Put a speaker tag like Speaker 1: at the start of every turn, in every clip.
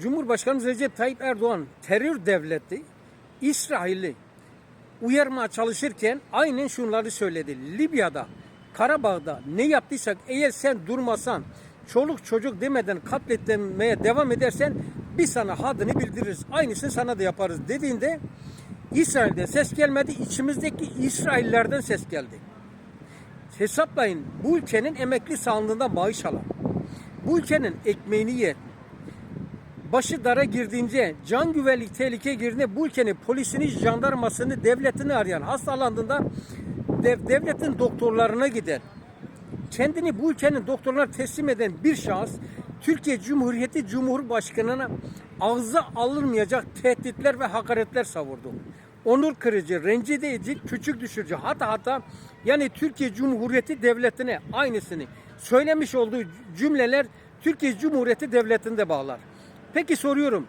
Speaker 1: Cumhurbaşkanımız Recep Tayyip Erdoğan terör devleti İsrail'i uyarmaya çalışırken aynen şunları söyledi. Libya'da, Karabağ'da ne yaptıysak eğer sen durmasan, çoluk çocuk demeden katletmeye devam edersen biz sana hadini bildiririz. Aynısını sana da yaparız dediğinde İsrail'de ses gelmedi. içimizdeki İsraillerden ses geldi. Hesaplayın bu ülkenin emekli sağlığında maaş alan, bu ülkenin ekmeğini yiyen, başı dara girdiğince, can güvenlik tehlike girdiğinde bu ülkenin polisini, jandarmasını, devletini arayan, hastalandığında dev, devletin doktorlarına giden, kendini bu ülkenin doktorlarına teslim eden bir şahıs Türkiye Cumhuriyeti Cumhurbaşkanı'na ağza alınmayacak tehditler ve hakaretler savurdu. Onur kırıcı, rencide edici, küçük düşürücü hatta hatta yani Türkiye Cumhuriyeti Devleti'ne aynısını söylemiş olduğu cümleler Türkiye Cumhuriyeti Devleti'nde bağlar. Peki soruyorum.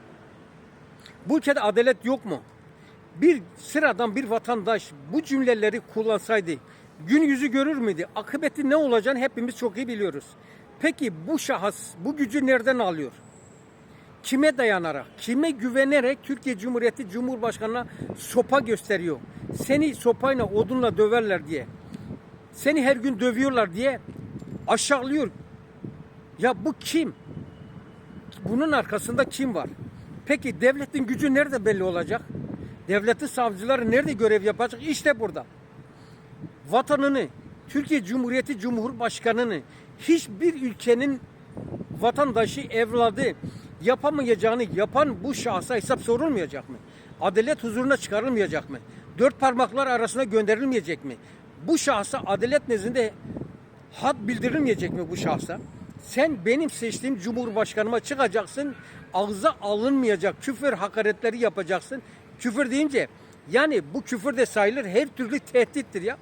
Speaker 1: Bu ülkede adalet yok mu? Bir sıradan bir vatandaş bu cümleleri kullansaydı gün yüzü görür müydü? Akıbeti ne olacağını hepimiz çok iyi biliyoruz. Peki bu şahıs bu gücü nereden alıyor? Kime dayanarak, kime güvenerek Türkiye Cumhuriyeti Cumhurbaşkanı'na sopa gösteriyor? Seni sopayla, odunla döverler diye. Seni her gün dövüyorlar diye aşağılıyor. Ya bu kim? Bunun arkasında kim var? Peki devletin gücü nerede belli olacak? Devletin savcıları nerede görev yapacak? İşte burada. Vatanını, Türkiye Cumhuriyeti Cumhurbaşkanı'nı hiçbir ülkenin vatandaşı, evladı yapamayacağını yapan bu şahsa hesap sorulmayacak mı? Adalet huzuruna çıkarılmayacak mı? Dört parmaklar arasına gönderilmeyecek mi? Bu şahsa adalet nezdinde had bildirilmeyecek mi bu şahsa? Sen benim seçtiğim cumhurbaşkanıma çıkacaksın, ağza alınmayacak küfür hakaretleri yapacaksın. Küfür deyince yani bu küfür de sayılır her türlü tehdittir ya.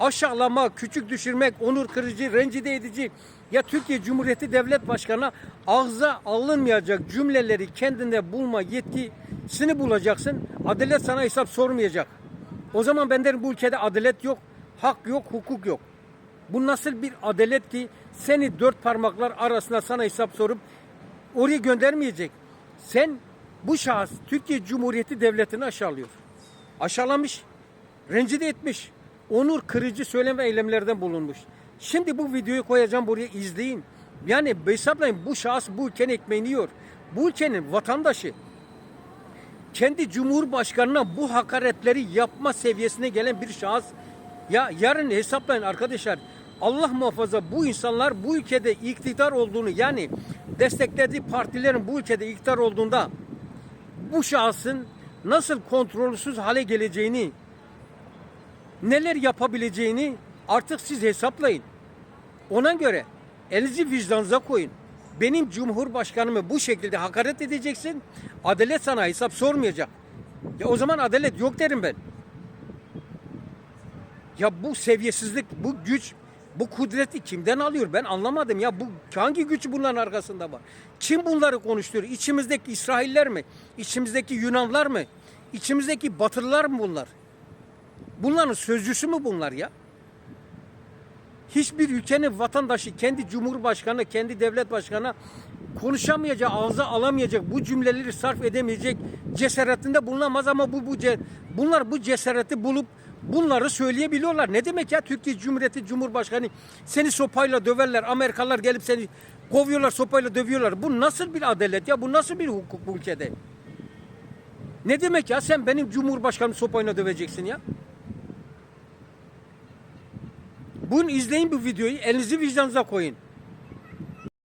Speaker 1: Aşağılama, küçük düşürmek, onur kırıcı, rencide edici ya Türkiye Cumhuriyeti Devlet Başkanı ağza alınmayacak cümleleri kendinde bulma yetkisini bulacaksın. Adalet sana hesap sormayacak. O zaman ben derim bu ülkede adalet yok, hak yok, hukuk yok. Bu nasıl bir adalet ki seni dört parmaklar arasında sana hesap sorup oraya göndermeyecek. Sen bu şahıs Türkiye Cumhuriyeti Devleti'ni aşağılıyor. Aşağılamış, rencide etmiş, onur kırıcı söylem ve eylemlerden bulunmuş. Şimdi bu videoyu koyacağım buraya izleyin. Yani hesaplayın bu şahıs bu ülkenin ekmeğini yiyor. Bu ülkenin vatandaşı kendi cumhurbaşkanına bu hakaretleri yapma seviyesine gelen bir şahıs ya yarın hesaplayın arkadaşlar Allah muhafaza bu insanlar bu ülkede iktidar olduğunu yani desteklediği partilerin bu ülkede iktidar olduğunda bu şahsın nasıl kontrolsüz hale geleceğini neler yapabileceğini artık siz hesaplayın. Ona göre elinizi vicdanınıza koyun. Benim cumhurbaşkanımı bu şekilde hakaret edeceksin. Adalet sana hesap sormayacak. Ya o zaman adalet yok derim ben. Ya bu seviyesizlik, bu güç, bu kudreti kimden alıyor? Ben anlamadım ya. Bu hangi güç bunların arkasında var? Kim bunları konuşturuyor? İçimizdeki İsrailler mi? İçimizdeki Yunanlar mı? İçimizdeki Batılılar mı bunlar? Bunların sözcüsü mü bunlar ya? Hiçbir ülkenin vatandaşı kendi cumhurbaşkanı, kendi devlet başkanı konuşamayacak, ağza alamayacak, bu cümleleri sarf edemeyecek cesaretinde bulunamaz ama bu, bu bunlar bu cesareti bulup bunları söyleyebiliyorlar. Ne demek ya Türkiye Cumhuriyeti Cumhurbaşkanı seni sopayla döverler, Amerikalılar gelip seni kovuyorlar, sopayla dövüyorlar. Bu nasıl bir adalet ya? Bu nasıl bir hukuk bu ülkede? Ne demek ya sen benim cumhurbaşkanımı sopayla döveceksin ya? Bugün izleyin bu videoyu, elinizi vicdanınıza koyun.